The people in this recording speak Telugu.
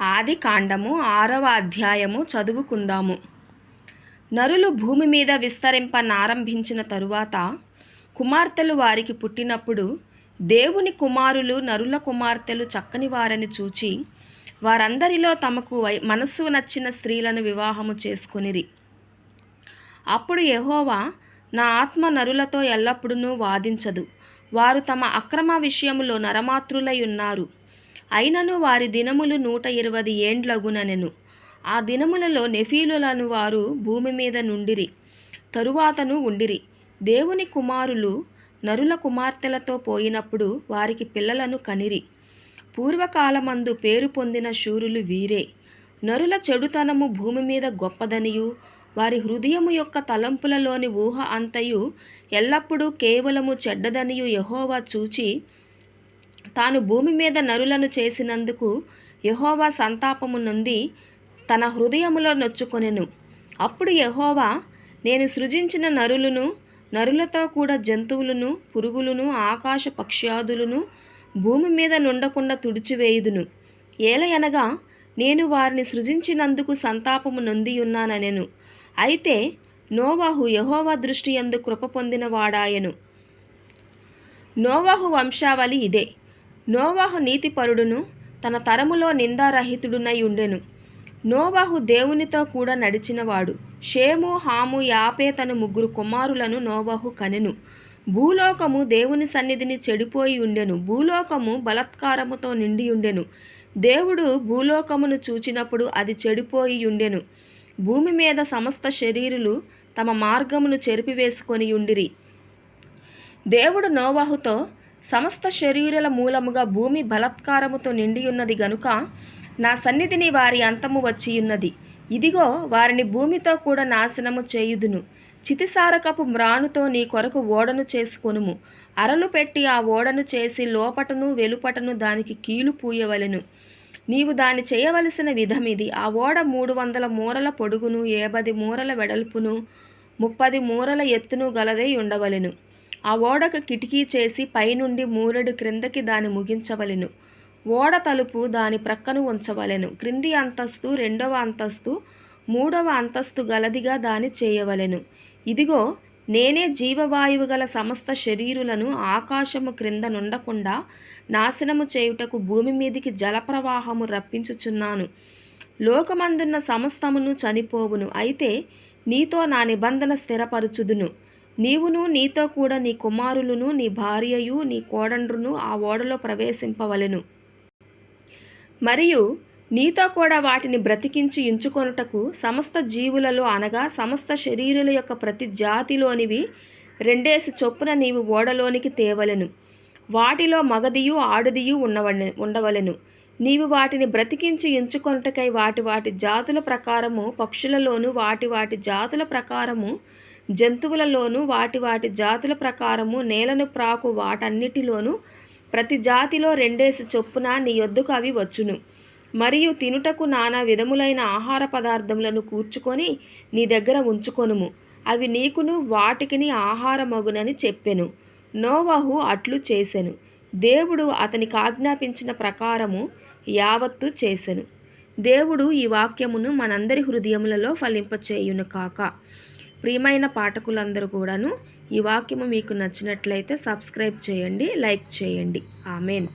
ఆది కాండము ఆరవ అధ్యాయము చదువుకుందాము. నరులు భూమి మీద విస్తరింపనారంభించిన తరువాత కుమార్తెలు వారికి పుట్టినప్పుడు దేవుని కుమారులు నరుల కుమార్తెలు చక్కని వారని చూచి వారందరిలో తమకు వై మనస్సు నచ్చిన స్త్రీలను వివాహము చేసుకునిరి. అప్పుడు యహోవా నా ఆత్మ నరులతో ఎల్లప్పుడూ వాదించదు. వారు తమ అక్రమ విషయములో నరమాతృలై ఉన్నారు. అయినను వారి దినములు నూట ఇరవై ఏండ్లగుననెను. ఆ దినములలో నెఫీలులను వారు భూమి మీద నుండిరి తరువాతను ఉండిరి. దేవుని కుమారులు నరుల కుమార్తెలతో పోయినప్పుడు వారికి పిల్లలను కనిరి. పూర్వకాలమందు పేరు పొందిన శూరులు వీరే. నరుల చెడుతనము భూమి మీద గొప్పదనియు వారి హృదయము యొక్క తలంపులలోని ఊహ అంతయు ఎల్లప్పుడూ కేవలము చెడ్డదనియు యహోవా చూచి తాను భూమి మీద నరులను చేసినందుకు యహోవా సంతాపము నొంది తన హృదయములో నొచ్చుకొనెను. అప్పుడు యహోవా నేను సృజించిన నరులను నరులతో కూడా జంతువులను పురుగులను ఆకాశ పక్ష్యాదులను భూమి మీద నుండకుండా తుడిచివేయుదును. ఏలయనగా నేను వారిని సృజించినందుకు సంతాపము నొందియున్నాననెను. అయితే నోవాహు యహోవా దృష్టి ఎందు కృప పొందినవాడాయను. నోవాహు వంశావళి ఇదే. నోవాహు నీతిపరుడును తన తరములో నిందారహితుడునై ఉండెను నోవాహు దేవునితో కూడా నడిచినవాడు. షేము హాము యాపేతను ముగ్గురు కుమారులను నోవాహు కనెను. భూలోకము దేవుని సన్నిధిని చెడిపోయి ఉండెను భూలోకము బలత్కారముతో నిండి ఉండెను దేవుడు భూలోకమును చూచినప్పుడు అది చెడిపోయి ఉండెను భూమి మీద సమస్త శరీరులు తమ మార్గమును చెరిపివేసుకొని ఉండిరి దేవుడు నోవాహుతో సమస్త శరీరుల మూలముగా భూమి బలత్కారముతో నిండి ఉన్నది గనుక నా సన్నిధిని వారి అంతము వచ్చియున్నది. ఇదిగో వారిని భూమితో కూడా నాశనము చేయుదును. చితిసారకపు మ్రానుతో నీ కొరకు ఓడను చేసుకొనుము. అరలు పెట్టి ఆ ఓడను చేసి లోపటను వెలుపటను దానికి కీలు పూయవలెను. నీవు దాని చేయవలసిన విధమిది ఆ ఓడ మూడు వందల మూరల పొడుగును ఏబది మూరల వెడల్పును ముప్పది మూరల ఎత్తును గలదై ఉండవలెను. ఆ ఓడకు కిటికీ చేసి పైనుండి మూరెడు క్రిందకి దాని ముగించవలెను. ఓడ తలుపు దాని ప్రక్కను ఉంచవలెను. క్రింది అంతస్తు రెండవ అంతస్తు మూడవ అంతస్తు గలదిగా దాని చేయవలెను. ఇదిగో నేనే జీవవాయువు గల సమస్త శరీరులను ఆకాశము క్రింద నుండకుండా నాశనము చేయుటకు భూమి మీదికి జలప్రవాహము రప్పించుచున్నాను. లోకమందున్న సమస్తమును చనిపోవును. అయితే నీతో నా నిబంధన స్థిరపరచుదును. నీవును నీతో కూడా నీ కుమారులను నీ భార్యయు నీ కోడండ్రును ఆ ఓడలో ప్రవేశింపవలెను. మరియు నీతో కూడా వాటిని బ్రతికించి ఉంచుకొనుటకు సమస్త జీవులలో అనగా సమస్త శరీరుల యొక్క ప్రతి జాతిలోనివి రెండేసి చొప్పున నీవు ఓడలోనికి తేవలెను. వాటిలో మగదియు ఆడదియు ఉన్నవలె ఉండవలెను. నీవు వాటిని బ్రతికించి ఎంచుకొనుటకై వాటి వాటి జాతుల ప్రకారము పక్షులలోను వాటి వాటి జాతుల ప్రకారము జంతువులలోనూ వాటి వాటి జాతుల ప్రకారము నేలను ప్రాకు వాటన్నిటిలోనూ ప్రతి జాతిలో రెండేసి చొప్పున నీ యొద్దకు అవి వచ్చును. మరియు తినుటకు నానా విధములైన ఆహార పదార్థములను కూర్చుకొని నీ దగ్గర ఉంచుకొనుము. అవి నీకును వాటికిని ఆహారమగునని చెప్పెను. నోవాహు అట్లు చేసెను. దేవుడు అతనికి ఆజ్ఞాపించిన ప్రకారము యావత్తు చేసెను. దేవుడు ఈ వాక్యమును మనందరి హృదయములలో ఫలింపచేయును కాక. ప్రియమైన పాఠకులందరూ కూడాను ఈ వాక్యము మీకు నచ్చినట్లయితే సబ్స్క్రైబ్ చేయండి లైక్ చేయండి. ఆమెన్.